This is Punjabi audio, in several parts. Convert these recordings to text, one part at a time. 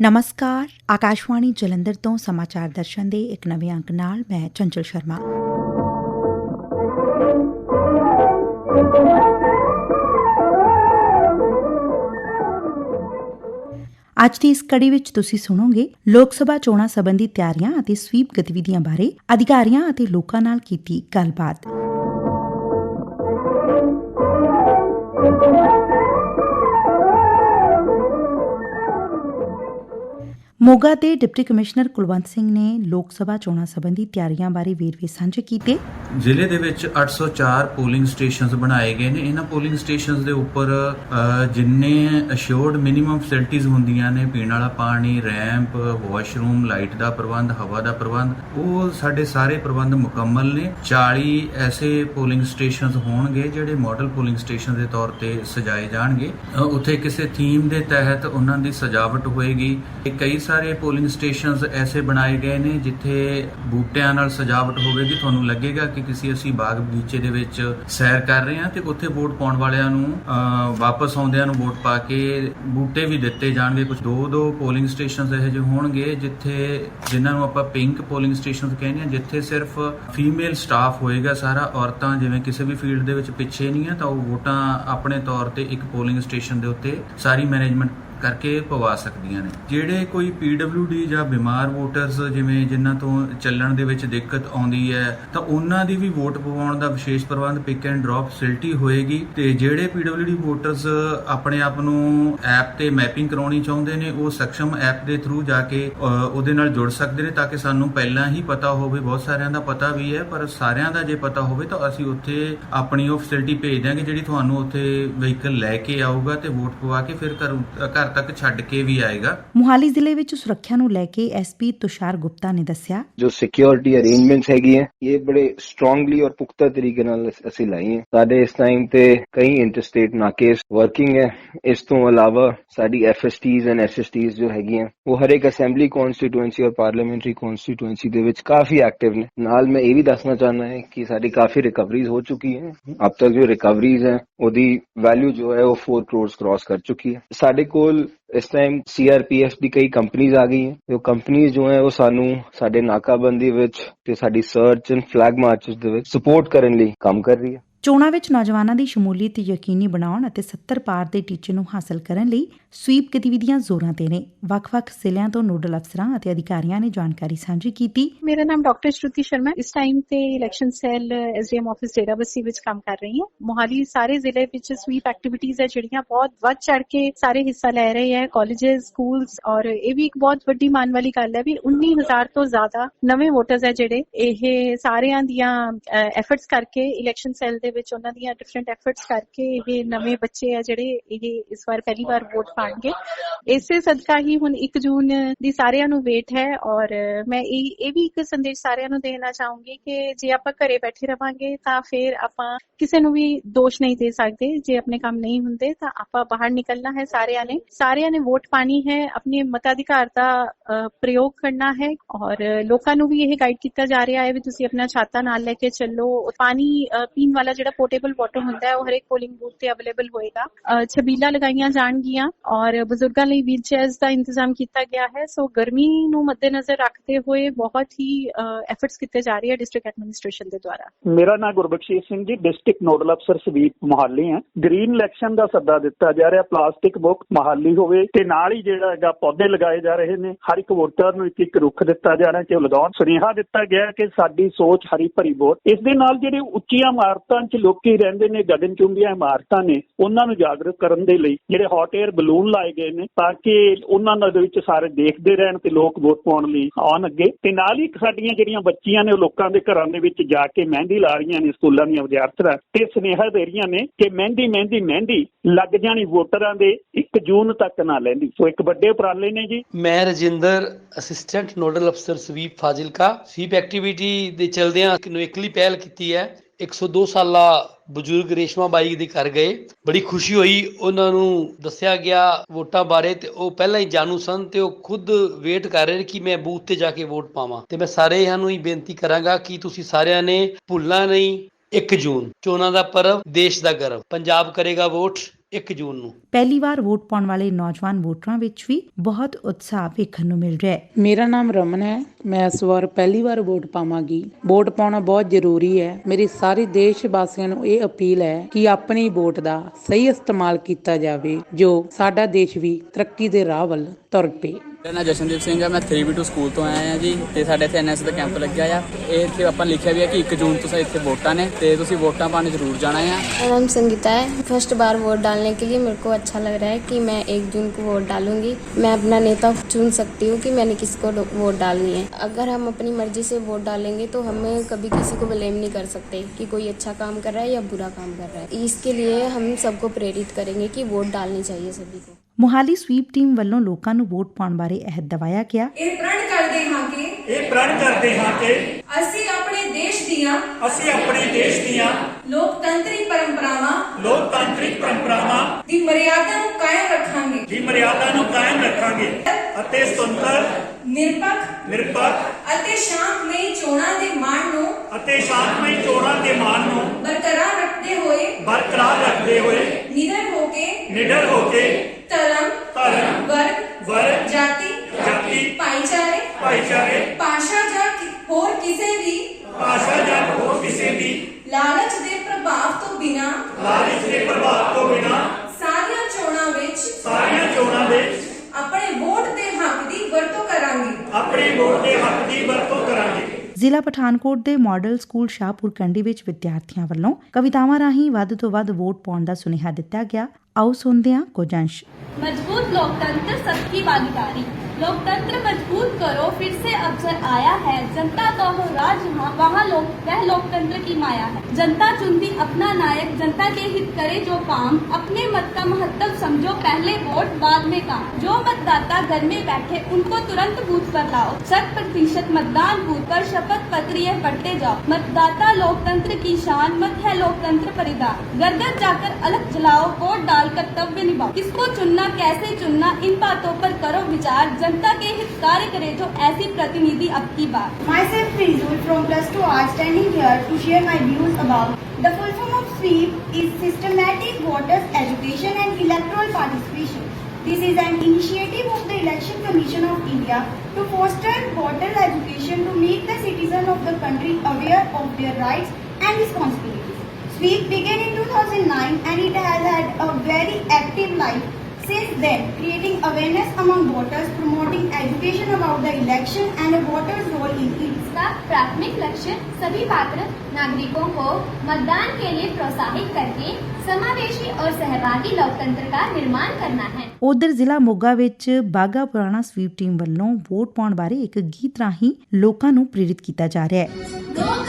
ਨਮਸਕਾਰ ਆਕਾਸ਼ਵਾਣੀ ਜਲੰਧਰ ਤੋਂ ਸਮਾਚਾਰ ਦਰਸ਼ਨ ਦੇ ਇੱਕ ਨਵੇਂ ਅੰਕ ਨਾਲ ਮੈਂ ਚੰਚਲ ਸ਼ਰਮਾ ਅੱਜ ਦੀ ਇਸ ਕੜੀ ਵਿੱਚ ਤੁਸੀਂ ਸੁਣੋਗੇ ਲੋਕ ਸਭਾ ਚੋਣਾਂ ਸੰਬੰਧੀ ਤਿਆਰੀਆਂ ਅਤੇ ਸਵੀਪ ਗਤੀਵਿਧੀਆਂ ਬਾਰੇ ਅਧਿਕਾਰੀਆਂ ਅਤੇ ਲੋਕਾਂ ਨਾਲ ਕੀਤੀ ਗੱਲਬਾਤ ਮੋਗਾ ਦੇ ਡਿਪਟੀ ਕਮਿਸ਼ਨਰ ਕੁਲਵੰਤ ਸਿੰਘ ਨੇ ਲੋਕ ਸਭਾ ਚੋਣਾਂ ਸੰਬੰਧੀ ਤਿਆਰੀਆਂ ਬਾਰੇ ਵੇਰਵੇ ਸਾਂਝੇ ਕੀਤੇ। ਜ਼ਿਲ੍ਹੇ ਦੇ ਵਿੱਚ 804 ਪੋਲਿੰਗ ਸਟੇਸ਼ਨਸ ਬਣਾਏ ਗਏ ਨੇ। ਇਹਨਾਂ ਪੋਲਿੰਗ ਸਟੇਸ਼ਨਸ ਦੇ ਉੱਪਰ ਜਿੰਨੇ ਅਸ਼ੋਰਡ ਮਿਨੀਮਮ ਫੈਸਿਲਿਟੀਆਂ ਹੁੰਦੀਆਂ ਨੇ, ਪੀਣ ਵਾਲਾ ਪਾਣੀ ਰੈਂਪ ਵਾਸ਼ਰੂਮ ਲਾਈਟ ਦਾ ਪ੍ਰਬੰਧ, ਹਵਾ ਦਾ ਪ੍ਰਬੰਧ, ਉਹ ਸਾਡੇ ਸਾਰੇ ਪ੍ਰਬੰਧ ਮੁਕੰਮਲ ਨੇ। 40 ਐਸੇ ਪੋਲਿੰਗ ਸਟੇਸ਼ਨਸ ਹੋਣਗੇ ਜਿਹੜੇ ਮਾਡਲ ਪੋਲਿੰਗ ਸਟੇਸ਼ਨ ਦੇ ਤੌਰ ਤੇ ਸਜਾਏ ਜਾਣਗੇ। ਉੱਥੇ ਕਿਸੇ ਥੀਮ ਦੇ ਤਹਿਤ ਉਹਨਾਂ ਦੀ ਸਜਾਵਟ ਹੋਏਗੀ। ਕਈ ਸਾਰੇ ਪੋਲਿੰਗ ਸਟੇਸ਼ਨਸ ਐਸੇ ਬਣਾਏ ਗਏ ਨੇ ਜਿੱਥੇ ਬੂਟਿਆਂ ਨਾਲ ਸਜਾਵਟ ਹੋਵੇਗੀ, ਤੁਹਾਨੂੰ ਲੱਗੇਗਾ ਕਿ ਕਿਸੇ ਅਸੀਂ ਬਾਗ ਬਗੀਚੇ ਦੇ ਵਿੱਚ ਸੈਰ ਕਰ ਰਹੇ ਹਾਂ ਤੇ ਉੱਥੇ ਵੋਟ ਪਾਉਣ ਵਾਲਿਆਂ ਨੂੰ ਵਾਪਸ ਆਉਂਦਿਆਂ ਨੂੰ ਵੋਟ ਪਾ ਕੇ ਬੂਟੇ ਵੀ ਦਿੱਤੇ ਜਾਣਗੇ। ਕੁਝ ਦੋ ਦੋ ਪੋਲਿੰਗ ਸਟੇਸ਼ਨਸ ਇਹੋ ਜਿਹੇ ਹੋਣਗੇ ਜਿੱਥੇ ਜਿਨ੍ਹਾਂ ਨੂੰ ਆਪਾਂ ਪਿੰਕ ਪੋਲਿੰਗ ਸਟੇਸ਼ਨਸ ਕਹਿੰਦੇ ਆ ਜਿੱਥੇ ਸਿਰਫ ਫੀਮੇਲ ਸਟਾਫ ਹੋਏਗਾ ਸਾਰਾ। ਔਰਤਾਂ ਜਿਵੇਂ ਕਿਸੇ ਵੀ ਫੀਲਡ ਦੇ ਵਿੱਚ ਪਿੱਛੇ ਨਹੀਂ ਆ ਤਾਂ ਉਹ ਵੋਟਾਂ ਆਪਣੇ ਤੌਰ ਤੇ ਇੱਕ ਪੋਲਿੰਗ ਸਟੇਸ਼ਨ ਦੇ ਉੱਤੇ ਸਾਰੀ ਮੈਨੇਜਮੈਂਟ ਕਰਕੇ ਪਵਾ ਸਕਦੀਆਂ ਨੇ। ਜਿਹੜੇ ਕੋਈ PWD ਜਾਂ ਬਿਮਾਰ ਵੋਟਰਸ ਜਿਵੇਂ ਜਿਨ੍ਹਾਂ ਤੋਂ ਚੱਲਣ ਦੇ ਵਿੱਚ ਦਿੱਕਤ ਆਉਂਦੀ ਹੈ, ਤਾਂ ਉਹਨਾਂ ਦੀ ਵੀ ਵੋਟ ਪਵਾਉਣ ਦਾ ਵਿਸ਼ੇਸ਼ ਪ੍ਰਬੰਧ ਪਿਕ ਐਂਡ ਡ੍ਰੌਪ ਫੈਸਿਲਿਟੀ ਹੋਏਗੀ ਤੇ ਜਿਹੜੇ PWD ਵੋਟਰਸ ਆਪਣੇ ਆਪ ਨੂੰ ਐਪ ਤੇ ਮੈਪਿੰਗ ਕਰਾਉਣੀ ਚਾਹੁੰਦੇ ਨੇ, ਉਹ ਸક્ષਮ ਐਪ ਦੇ ਥਰੂ ਜਾ ਕੇ ਉਹਦੇ ਨਾਲ ਜੁੜ ਸਕਦੇ ਨੇ ਤਾਂ ਕਿ ਸਾਨੂੰ ਪਹਿਲਾਂ ਹੀ ਪਤਾ ਹੋਵੇ, ਬਹੁਤ ਸਾਰਿਆਂ ਦਾ ਪਤਾ ਵੀ ਹੈ, ਪਰ ਸਾਰਿਆਂ ਦਾ ਜੇ ਪਤਾ ਹੋਵੇ ਤਾਂ ਅਸੀਂ ਉੱਥੇ ਆਪਣੀ ਉਹ ਫੈਸਿਲਿਟੀ ਭੇਜ ਦਿਆਂਗੇ ਜਿਹੜੀ ਤੁਹਾਨੂੰ ਉੱਥੇ ਵਹੀਕਲ ਲੈ ਕੇ ਆਊਗਾ ਤੇ ਵੋਟ ਪਵਾ ਕੇ ਫਿਰ ਘਰ ਘਰ ਤੱਕ ਛੱਡ ਕੇ ਵੀ ਆਏਗਾ। ਮੁਹਾਲੀ ਜ਼ਿਲ੍ਹੇ ਵਿੱਚ ਸੁਰੱਖਿਆ ਨੂੰ ਲੈ ਕੇ ਐਸਪੀ ਤੁਸ਼ਾਰ ਗੁਪਤਾ ਨੇ ਦੱਸਿਆ। ਜੋ ਸਿਕਿਉਰਿਟੀ ਅਰੇਂਜਮੈਂਟਸ ਹੈਗੀ ਹੈ ਇਹ ਬੜੇ ਸਟਰੋਂਗਲੀ ਔਰ ਪੁਖਤਾ ਤਰੀਕੇ ਨਾਲ ਅਸ- ਅਸੀਂ ਲਾਈ ਹੈ। ਸਾਡੇ ਇਸ ਟਾਈਮ ਤੇ ਕਈ ਇੰਟਰਸਟੇਟ ਨਾਕੇਸ ਵਰਕਿੰਗ ਹੈ। ਇਸ ਤੋਂ ਇਲਾਵਾ ਸਾਡੀ ਐਫਐਸਟੀਜ਼ ਐਂਡ ਐਸਐਸਟੀਜ਼ ਜੋ ਹੈਗੀਆਂ ਉਹ ਹਰ ਇੱਕ ਅਸੈਂਬਲੀ ਕਨਸਟੀਟੂਐਂਸੀ ਔਰ ਪਾਰਲੀਮੈਂਟਰੀ ਕਨਸਟੀਟੂਐਂਸੀ ਦੇ ਵਿੱਚ ਕਾਫੀ ਐਕਟਿਵ ਨੇ। ਨਾਲ ਮੈਂ ਇਹ ਵੀ ਦੱਸਣਾ ਚਾਹੁੰਦਾ ਹਾਂ ਕਿ ਸਾਡੀ ਕਾਫੀ ਰਿਕਵਰੀਜ਼ ਹੋ ਚੁੱਕੀ ਹੈ। ਅਬ ਤੱਕ ਜੋ ਰਿਕਵਰੀਜ਼ ਹੈ ਉਹਦੀ ਵੈਲਿਊ ਜੋ ਹੈ ਉਹ 4 ਕਰੋੜਸ ਕ੍ਰਾਸ ਕਰ ਚੁੱਕੀ ਹੈ। ਸਾਡੇ ਕੋਲ ਇਸ ਟਾਈਮ ਸੀਆਰਪੀਐਫ ਦੀ ਕਈ ਕੰਪਨੀਆਂ ਆ ਗਈ ਹੈ ਉਹ ਕੰਪਨੀਆਂ ਜੋ ਹੈ, ਉਹ ਸਾਨੂੰ ਸਾਡੇ ਨਾਕਾਬੰਦੀ ਵਿੱਚ ਤੇ ਸਾਡੀ ਸਰਚ ਐਂਡ ਫਲੈਗ ਮਾਰਚਸ ਦੇ ਵਿੱਚ ਸਪੋਰਟ ਕਰਨ ਲਈ ਕੰਮ ਕਰ ਰਹੀ ਹੈ। ਚੋਣਾਂ ਵਿੱਚ ਨੌਜਵਾਨਾਂ ਦੀ ਸ਼ਮੂਲੀਅਤ ਯਕੀਨੀ ਬਣਾਉਣ ਅਤੇ 70 ਪਾਰ ਦੇ ਟੀਚੇ ਨੂੰ ਹਾਸਲ ਕਰਨ ਲਈ ਸਵੀਪ ਗਤੀਵਿਧੀਆਂ ਜ਼ੋਰਾਂ ਤੇ ਨੇ। ਵੱਖ-ਵੱਖ ਜ਼ਿਲ੍ਹਿਆਂ ਤੋਂ ਨੋਡਲ ਅਫਸਰਾਂ ਅਤੇ ਅਧਿਕਾਰੀਆਂ ਨੇ ਜਾਣਕਾਰੀ ਸਾਂਝੀ ਕੀਤੀ। ਮੇਰਾ ਨਾਮ ਡਾਕਟਰ ਸ਼ਰੂਤੀ ਸ਼ਰਮਾ। ਇਸ ਟਾਈਮ ਤੇ election cell SDM office Derabassi ਵਿੱਚ ਕੰਮ ਕਰ ਰਹੀ ਹਾਂ। ਮੋਹਾਲੀ ਸਾਰੇ ਜ਼ਿਲ੍ਹੇ ਵਿੱਚ ਸਵੀਪ ਐਕਟੀਵਿਟੀਜ਼ ਹੈ ਜਿਹੜੀਆਂ ਬਹੁਤ ਵੱਧ ਚੜ ਕੇ ਸਾਰੇ ਹਿੱਸਾ ਲੈ ਰਹੇ ਹੈ। ਕਾਲਜਸ ਸਕੂਲਸ ਔਰ ਇਹ ਵੀ ਇੱਕ ਬਹੁਤ ਵੱਡੀ ਮਾਨ ਵਾਲੀ ਗੱਲ ਹੈ ਵੀ 19000 ਤੋਂ ਜ਼ਿਆਦਾ ਨਵੇਂ ਵੋਟਰਸ ਹੈ ਜਿਹੜੇ ਇਹ ਸਾਰਿਆਂ ਦੀਆਂ ਐਫਰਟਸ ਕਰਕੇ ਇਲੈਕਸ਼ਨ ਸੈੱਲ ਦੇ ਵਿੱਚ ਉਹਨਾਂ ਦੀਆਂ ਡਿਫਰੈਂਟ ਐਫਰਟਸ ਕਰਕੇ ਇਹ ਨਵੇਂ ਬੱਚੇ ਆ ਜਿਹੜੇ ਇਹ ਇਸ ਵਾਰ ਪਹਿਲੀ ਵਾਰ ਵੋਟ ਪਾਣਗੇ ਇਸੇ ਸਦਕਾ ਹੀ ਹੁਣ 1 ਜੂਨ ਦੀ ਸਾਰਿਆਂ ਨੂੰ ਵੇਟ ਹੈ ਔਰ ਮੈਂ ਇਹ ਇਹ ਵੀ ਇੱਕ ਸੰਦੇਸ਼ ਸਾਰਿਆਂ ਨੂੰ ਦੇਣਾ ਚਾਹੂੰਗੀ ਕਿ ਜੇ ਆਪਾਂ ਘਰੇ ਬੈਠੇ ਰਵਾਂਗੇ ਤਾਂ ਫਿਰ ਆਪਾਂ ਕਿਸੇ ਨੂੰ ਵੀ ਦੋਸ਼ ਨਹੀਂ ਦੇ ਸਕਦੇ ਜੇ ਆਪਣੇ ਕੰਮ ਨਹੀਂ ਹੁੰਦੇ ਤਾਂ ਆਪਾਂ ਬਾਹਰ ਨਿਕਲਣਾ ਹੈ ਸਾਰਿਆਂ ਨੇ ਸਾਰਿਆਂ ਨੇ ਵੋਟ ਪਾਣੀ ਹੈ ਆਪਣੇ ਮਤਾਧਿਕਾਰ ਦਾ ਅ, ਪ੍ਰਯੋਗ ਕਰਨਾ ਹੈ ਔਰ ਲੋਕਾਂ ਨੂੰ ਵੀ ਇਹ ਗਾਈਡ ਕੀਤਾ ਜਾ ਰਿਹਾ ਹੈ ਵੀ ਤੁਸੀਂ ਆਪਣਾ ਛਾਤਾ ਨਾਲ ਲੈ ਕੇ ਚੱਲੋ ਪਾਣੀ ਅ, ਪੀਣ ਵਾਲਾ ਜਿਹੜਾ ਪੋਰਟੇਬਲ ਵਾਟਰ ਹੁੰਦਾ ਹੈ ਉਹ ਹਰੇਕ ਪੋਲਿੰਗ ਬੂਥ ਤੇ ਅਵੇਲੇਬਲ ਹੋਏਗਾ ਅ, ਛਬੀਲਾਂ ਲਗਾਈਆਂ ਜਾਣਗੀਆਂ ਔਰ ਬਜ਼ੁਰਗਾਂ ਲਈ ਵੀਲ ਚੇਅਰਸ ਦਾ ਇੰਤਜ਼ਾਮ ਕੀਤਾ ਗਿਆ ਹੈ। ਸੋ ਗਰਮੀ ਨੂੰ ਮੱਦੇਨਜ਼ਰ ਰੱਖਦੇ ਹੋਏ ਬਹੁਤ ਹੀ ਐਫਰਟਸ ਕੀਤੇ ਜਾ ਰਹੇ ਹੈ ਡਿਸਟ੍ਰਿਕਟ ਐਡਮਿਨਿਸਟ੍ਰੇਸ਼ਨ ਦੇ ਦੁਆਰਾ। ਮੇਰਾ ਨਾਮ Gurbakhshish Singh ji district nodal officer SVEEP Mohali ਹੈ। ਗ੍ਰੀਨ ਇਲੈਕਸ਼ਨ ਦਾ ਸੱਦਾ ਦਿੱਤਾ ਜਾ ਰਿਹਾ ਪਲਾਸਟਿਕ ਮੁਕਤ ਮੋਹਾਲੀ ਹੋਵੇ ਤੇ ਨਾਲ ਹੀ ਜਿਹੜਾ ਹੈਗਾ ਪੌਦੇ ਲਗਾਏ ਜਾ ਰਹੇ ਨੇ। ਹਰ ਇੱਕ ਵੋਟਰ ਨੂੰ ਇੱਕ ਇੱਕ ਰੁੱਖ ਦਿੱਤਾ ਜਾ ਰਿਹਾ, ਕਿ ਉਹ ਲਗਾਉਣ। ਸੁਨੇਹਾ ਦਿੱਤਾ ਗਿਆ ਕਿ ਸਾਡੀ ਸੋਚ ਹਰੀ ਭਰੀ ਵੋਟ। ਇਸ ਦੇ ਨਾਲ ਜਿਹੜੇ ਉੱਚੀਆਂ ਇਮਾਰਤਾਂ 'ਚ ਲੋਕੀ ਰਹਿੰਦੇ ਨੇ ਗਗਨਚੁੰਬੀਆਂ ਇਮਾਰਤਾਂ ਨੇ, ਉਹਨਾਂ ਨੂੰ ਜਾਗਰੂਕ ਕਰਨ ਦੇ ਲਈ ਜਿਹੜੇ ਹੌਟ 에ਅਰ ਬਲੂਨ ਲਾਏ ਗਏ ਨੇ ਤਾਂ ਕਿ ਉਹਨਾਂ ਦੇ ਵਿੱਚ ਸਾਰੇ ਦੇਖਦੇ ਰਹਿਣ ਤੇ ਲੋਕ ਵੋਟ ਪਾਉਣ ਲਈ ਆਉਣ ਅੱਗੇ। ਤੇ ਨਾਲ ਹੀ ਸਾਡੀਆਂ ਜਿਹੜੀਆਂ ਬੱਚੀਆਂ ਨੇ ਉਹ ਲੋਕਾਂ ਦੇ ਘਰਾਂ ਦੇ ਵਿੱਚ ਜਾ ਕੇ ਮਹਿੰਦੀ ਲਾ ਰਹੀਆਂ ਨੇ ਸਕੂਲਾਂ ਦੀਆਂ ਵਿਦਿਆਰਥਣਾਂ। ਤੇ ਸੁਨੇਹਾ ਦੇ ਰਹੀਆਂ ਨੇ ਕਿ ਮਹਿੰਦੀ ਮਹਿੰਦੀ ਮਹਿੰਦੀ ਲੱਗ ਜਾਣੀ ਵੋਟਰਾਂ ਦੇ 1 ਜੂਨ ਤੱਕ ਨਾ ਲੈਂਦੀ। ਸੋ ਇੱਕ ਵੱਡੇ ਉਪਰਾਲੇ ਨੇ ਜੀ। ਮੈਂ ਰਜਿੰਦਰ, ਅਸਿਸਟੈਂਟ ਨੋਡਲ ਅਫਸਰ ਸਵੀਪ ਫਾਜ਼ਿਲਕਾ। ਸਵੀਪ ਐਕਟੀਵਿਟੀ ਦੇ ਚਲਦਿਆਂ ਨਵੇਕਲੀ ਪਹਿਲ ਕੀਤੀ ਹੈ। 102 ਸਾਲਾ ਬਜ਼ੁਰਗ ਰੇਸ਼ਮਾ ਬਾਈ ਦੇ ਘਰ ਗਏ। ਬੜੀ ਖੁਸ਼ੀ ਹੋਈ। ਉਹਨਾਂ ਨੂੰ ਦੱਸਿਆ ਗਿਆ ਵੋਟਾਂ ਬਾਰੇ ਤੇ ਉਹ ਪਹਿਲਾਂ ਹੀ ਜਾਣੂ ਸਨ ਤੇ ਉਹ ਖੁਦ ਵੇਟ ਕਰ ਰਹੇ ਕਿ ਮੈਂ ਬੂਥ ਤੇ ਜਾ ਕੇ ਵੋਟ ਪਾਵਾਂ। ਤੇ ਮੈਂ ਸਾਰਿਆਂ ਨੂੰ ਹੀ ਬੇਨਤੀ ਕਰਾਂਗਾ ਕਿ ਤੁਸੀਂ ਸਾਰਿਆਂ ਨੇ ਭੁੱਲਣਾ ਨਹੀਂ। 1 ਜੂਨ, ਚੋਣਾਂ ਦਾ ਪਰਵ, ਦੇਸ਼ ਦਾ ਗਰਵ। ਪੰਜਾਬ ਕਰੇਗਾ ਵੋਟ। 1 ਜੂਨ ਨੂੰ। ਪਹਿਲੀ ਵਾਰ ਵੋਟ ਪਾਉਣ ਵਾਲੇ ਨੌਜਵਾਨ ਵੋਟਰਾਂ ਵਿੱਚ ਵੀ ਬਹੁਤ ਉਤਸ਼ਾਹ ਵੇਖਣ ਨੂੰ ਮਿਲ ਰਿਹਾ ਹੈ। ਮੇਰਾ ਨਾਮ ਰਮਨ ਹੈ। ਮੈਂ ਇਸ ਵਾਰ ਪਹਿਲੀ ਵਾਰ ਵੋਟ ਪਾਵਾਂਗੀ। ਵੋਟ ਪਾਉਣਾ ਬਹੁਤ ਜ਼ਰੂਰੀ ਹੈ। ਮੇਰੀ ਸਾਰੇ ਦੇਸ਼ ਵਾਸੀਆਂ ਨੂੰ ਇਹ ਅਪੀਲ ਹੈ ਕਿ ਆਪਣੀ ਵੋਟ ਦਾ ਸਹੀ ਇਸਤੇਮਾਲ ਕੀਤਾ ਜਾਵੇ ਜੋ ਸਾਡਾ ਦੇਸ਼ ਵੀ ਤਰੱਕੀ ਦੇ ਰਾਹ ਵੱਲ ਤੁਰ ਪਏ। ਮੇਰਾ ਨਾਮ ਜਸ਼ਨਦੀਪ ਸਿੰਘ ਹੈ ਮੈਂ 3B2 ਸਕੂਲ ਤੋਂ ਆਇਆ ਹਾਂ ਜੀ ਤੇ ਸਾਡੇ ਇੱਥੇ ਐਨਐਸ ਦਾ ਕੈਂਪ ਲੱਗਿਆ ਆ ਇਹ ਇੱਥੇ ਆਪਾਂ ਲਿਖਿਆ ਵੀ ਹੈ ਕਿ 1 ਜੂਨ ਤੋਂ ਇੱਥੇ ਵੋਟਾਂ ਨੇ ਤੇ ਤੁਸੀਂ ਵੋਟਾਂ ਪਾਉਣ ਜ਼ਰੂਰ ਜਾਣਾ ਆ मेरा नाम संगीता है फर्स्ट बार वोट डालने के लिए मेरे को अच्छा लग रहा है कि मैं एक जून को वोट डालूंगी मैं अपना नेता चुन सकती हूँ कि मैंने किसको डो- वोट डालनी है अगर हम अपनी मर्जी से वोट डालेंगे तो हमें कभी किसी को ब्लेम नहीं कर सकते कि कोई अच्छा काम कर रहा है या बुरा काम कर रहा है इसके लिए हम सबको प्रेरित करेंगे कि वोट डालनी चाहिए सभी को ਮੁਹਾਲੀ ਸਵੀਪ ਟੀਮ ਵੱਲੋਂ ਲੋਕਾਂ ਨੂੰ ਵੋਟ ਪਾਉਣ ਬਾਰੇ ਅਹਿਦ ਦਿਵਾਇਆ ਗਿਆ। ਇਹ ਪ੍ਰਣ ਕਰਦੇ ਹਾਂ ਕਿ ਇਹ ਪ੍ਰਣ ਕਰਦੇ ਹਾਂ ਕਿ ਅਸੀਂ ਆਪਣੇ ਦੇਸ਼ ਦੀਆਂ ਅਸੀਂ ਆਪਣੇ ਦੇਸ਼ ਦੀਆਂ ਲੋਕਤੰਤਰੀ ਪਰੰਪਰਾਵਾਂ ਲੋਕਤਾਂਤਰਿਕ ਪਰੰਪਰਾਵਾਂ ਦੀ ਮਰਿਆਦਾ ਨੂੰ ਕਾਇਮ ਰੱਖਾਂਗੇ। ਦੀ ਮਰਿਆਦਾ ਨੂੰ ਕਾਇਮ ਰੱਖਾਂਗੇ ਅਤੇ ਸੁਤੰਤਰ ਨਿਰਪੱਖ ਨਿਰਪੱਖ ਅਤੇ ਸ਼ਾਂਤਮਈ ਚੋਣਾਂ ਦੇ ਮਾਣ ਨੂੰ ਅਤੇ ਸ਼ਾਂਤਮਈ ਚੋਣਾਂ ਦੇ ਮਾਣ ਨੂੰ ਬਰਕਰਾਰ ਰੱਖਦੇ ਹੋਏ ਬਰਕਰਾਰ ਰੱਖਦੇ ਹੋਏ ਨਿਡਰ ਹੋ ਕੇ ਨਿਡਰ ਹੋ ਕੇ ਧਰਮ ਧਰਮ ਵਰਗ ਵਰਗ ਜਾਤੀ ਜਾਤੀ ਭਾਈਚਾਰੇ ਭਾਈਚਾਰੇ ਭਾਸ਼ਾ ਜਾਂ ਕਿ- ਹੋਰ ਕਿਸੇ ਵੀ ਭਾਸ਼ਾ ਜਾਂ ਹੋਰ ਕਿਸੇ ਵੀ ਲਾਲਚ ਦੇ ਪ੍ਰਭਾਵ ਤੋਂ ਬਿਨਾਂ ਲਾਲਚ ਦੇ ਪ੍ਰਭਾਵ ਤੋਂ ਬਿਨਾਂ ਸਾਰੀਆਂ ਚੋਣਾਂ ਵਿੱਚ ਸਾਰੀਆਂ ਚੋਣਾਂ ਵਿੱਚ ਆਪਣੇ ਵੋਟ ਦੇ ਹੱਕ ਦੀ ਵਰਤੋਂ ਕਰਾਂਗੇ ਲੋੜ ਦੇ ਹੱਕ ਦੀ ਵਰਤੋਂ ਕਰਾਂਗੇ। ਜ਼ਿਲ੍ਹਾ ਪਠਾਨਕੋਟ ਦੇ ਮਾਡਲ ਸਕੂਲ ਸ਼ਾਹਪੁਰ ਕੰਡੀ ਵਿੱਚ ਵਿਦਿਆਰਥੀਆਂ ਵੱਲੋਂ ਕਵਿਤਾਵਾਂ ਰਾਹੀਂ ਵੱਧ ਤੋਂ ਵੱਧ ਵੋਟ ਪਾਉਣ ਦਾ ਸੁਨੇਹਾ ਦਿੱਤਾ ਗਿਆ। ਆਓ ਸੁਣਦੇ ਹਾਂ ਕੁਝ ਮਜ਼ਬੂਤ ਲੋਕਤੰਤਰ ਸਭ ਦੀ ਭਾਗੀਦਾਰੀ लोकतंत्र मज़बूत करो, फिर से अवसर आया है, जनता का हो राज जहाँ वहाँ लोक, वह लोकतंत्र की माया है। जनता चुनती अपना नायक, जनता के हित करे जो काम, अपने मत का महत्व समझो, पहले वोट, बाद में काम। जो मतदाता घर में बैठे, उनको तुरंत बूथ पर लाओ। शत प्रतिशत मतदान बूथ पर शपथ पत्र ये पढ़ते जाओ। मतदाता लोकतंत्र की शान, मत है लोकतंत्र परिधान। घर घर जाकर अलग जलाओ, वोट डाल कर्तव्य निभाओ। किसको चुनना, कैसे चुनना, इन बातों पर करो विचार। जनता के हित कार्य करे जो ऐसी प्रतिनिधि अब की बात Myself Rizul from Plus 2 Arts standing here to share my views about the full form of SWEEP is Systematic Voters Education and Electoral Participation. This is an initiative of the Election Commission of India to foster voter education to make the citizen of the country aware of their rights and responsibilities. SWEEP began in 2009 and it has had a very active life since then, creating awareness among voters, promoting education about the election and a voter's role in it. इसका प्राथमिक लक्ष्य सभी पात्र नागरिकों को मतदान के लिए प्रोत्साहित करके समावेशी और सहभागी लोकतंत्र का निर्माण करना है ਉਧਰ ਜ਼ਿਲ੍ਹਾ ਮੋਗਾ ਵਿੱਚ ਬਾਗਾ ਪੁਰਾਣਾ ਸਵੀਪ ਟੀਮ ਵੱਲੋਂ ਵੋਟ ਪਾਉਣ ਬਾਰੇ ਇੱਕ ਗੀਤ ਰਾਹੀਂ ਲੋਕਾਂ ਨੂੰ ਪ੍ਰੇਰਿਤ ਕੀਤਾ ਜਾ ਰਿਹਾ ਹੈ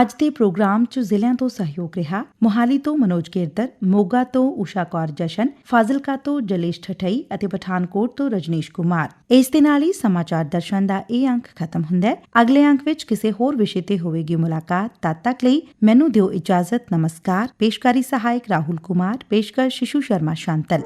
ਅੱਜ ਦੇ ਪ੍ਰੋਗਰਾਮ 'ਚ ਜ਼ਿਲ੍ਹਿਆਂ ਤੋਂ ਸਹਿਯੋਗ ਰਿਹਾ ਮੋਹਾਲੀ ਤੋਂ ਮਨੋਜ ਗਿਰਦਰ ਮੋਗਾ ਤੋਂ ਉਸ਼ਾ ਕੌਰ ਜਸ਼ਨ, ਫਾਜ਼ਿਲਕਾ ਤੋਂ ਜਲੇਸ਼ ਠਠਈ ਅਤੇ ਪਠਾਨਕੋਟ ਤੋਂ ਰਜਨੀਸ਼ ਕੁਮਾਰ। ਇਸ ਦੇ ਨਾਲ ਹੀ ਸਮਾਚਾਰ ਦਰਸ਼ਨ ਦਾ ਇਹ ਅੰਕ ਖਤਮ ਹੁੰਦਾ ਹੈ। ਅਗਲੇ ਅੰਕ ਵਿੱਚ ਕਿਸੇ ਹੋਰ ਵਿਸ਼ੇ ਤੇ ਹੋਵੇਗੀ ਮੁਲਾਕਾਤ, ਤਦ ਤੱਕ ਲਈ ਮੈਨੂੰ ਦਿਓ ਇਜਾਜ਼ਤ। ਨਮਸਕਾਰ। ਪੇਸ਼ਕਾਰੀ ਸਹਾਇਕ ਰਾਹੁਲ ਕੁਮਾਰ ਪੇਸ਼ਕਰ ਸ਼ਿਸ਼ੂ ਸ਼ਰਮਾ ਸ਼ਾਂਤਲ।